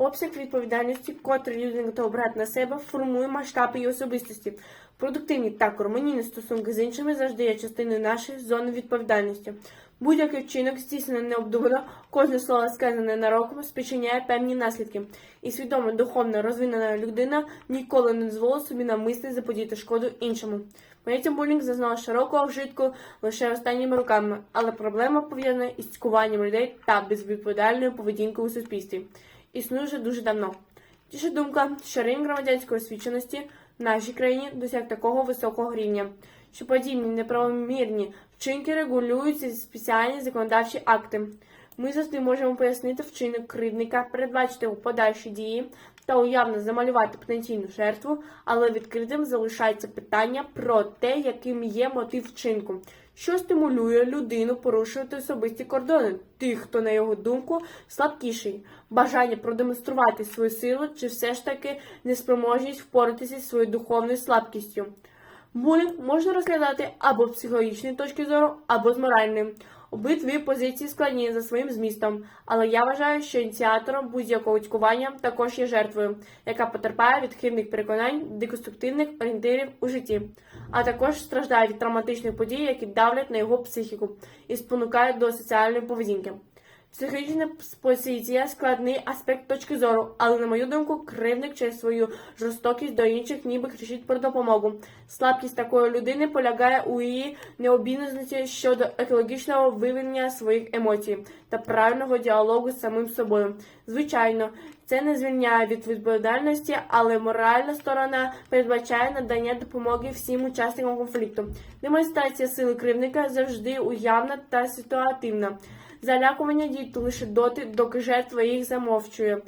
Обсяг відповідальності, котрий людина готова брати на себе, формує масштаб її особистості. Продуктивні та гармонійні стосунки з іншими завжди є частиною нашої зони відповідальності. Будь-який вчинок здійснений необдумано, кожне слово сказане ненароком спричиняє певні наслідки. І свідомо духовно розвинена людина ніколи не дозволить собі навмисне заподіяти шкоду іншому. Поняття булінг зазнало широкого вжитку лише останніми роками, але проблема пов'язана із цькуванням людей та безвідповідальною поведінкою у суспільстві. Існує вже дуже давно. Тіша думка, що рівень громадянської освіченості в нашій країні досяг такого високого рівня, що подібні неправомірні вчинки регулюються спеціальні законодавчі акти. Ми завжди можемо пояснити вчинок кривдника, передбачити його подальші дії та уявно замалювати потенційну жертву, але відкритим залишається питання про те, яким є мотив вчинку, що стимулює людину порушувати особисті кордони тих, хто, на його думку, слабкіший, бажання продемонструвати свою силу чи все ж таки неспроможність впоратися зі своєю духовною слабкістю. Булінг можна розглядати або з психологічної точки зору, або з моральної. Обидві позиції складні за своїм змістом, але я вважаю, що ініціатором будь-якого цькування також є жертвою, яка потерпає від хибних переконань, деконструктивних орієнтирів у житті, а також страждає від травматичних подій, які давлять на його психіку і спонукають до соціальної поведінки. Психологічна позиція складний аспект точки зору, але, на мою думку, кривник через свою жорстокість до інших ніби кричить про допомогу. Слабкість такої людини полягає у її необізнаності щодо екологічного вивільнення своїх емоцій та правильного діалогу з самим собою. Звичайно, це не звільняє від відповідальності, але моральна сторона передбачає надання допомоги всім учасникам конфлікту. Демонстрація сили кривника завжди уявна та ситуативна. Залякування діють лише доти, доки жертва їх замовчує. Е,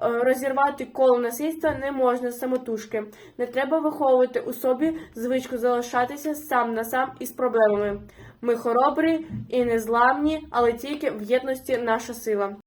Розірвати коло насильства не можна самотужки. Не треба виховувати у собі звичку залишатися сам на сам із проблемами. Ми хоробрі і незламні, але тільки в єдності наша сила.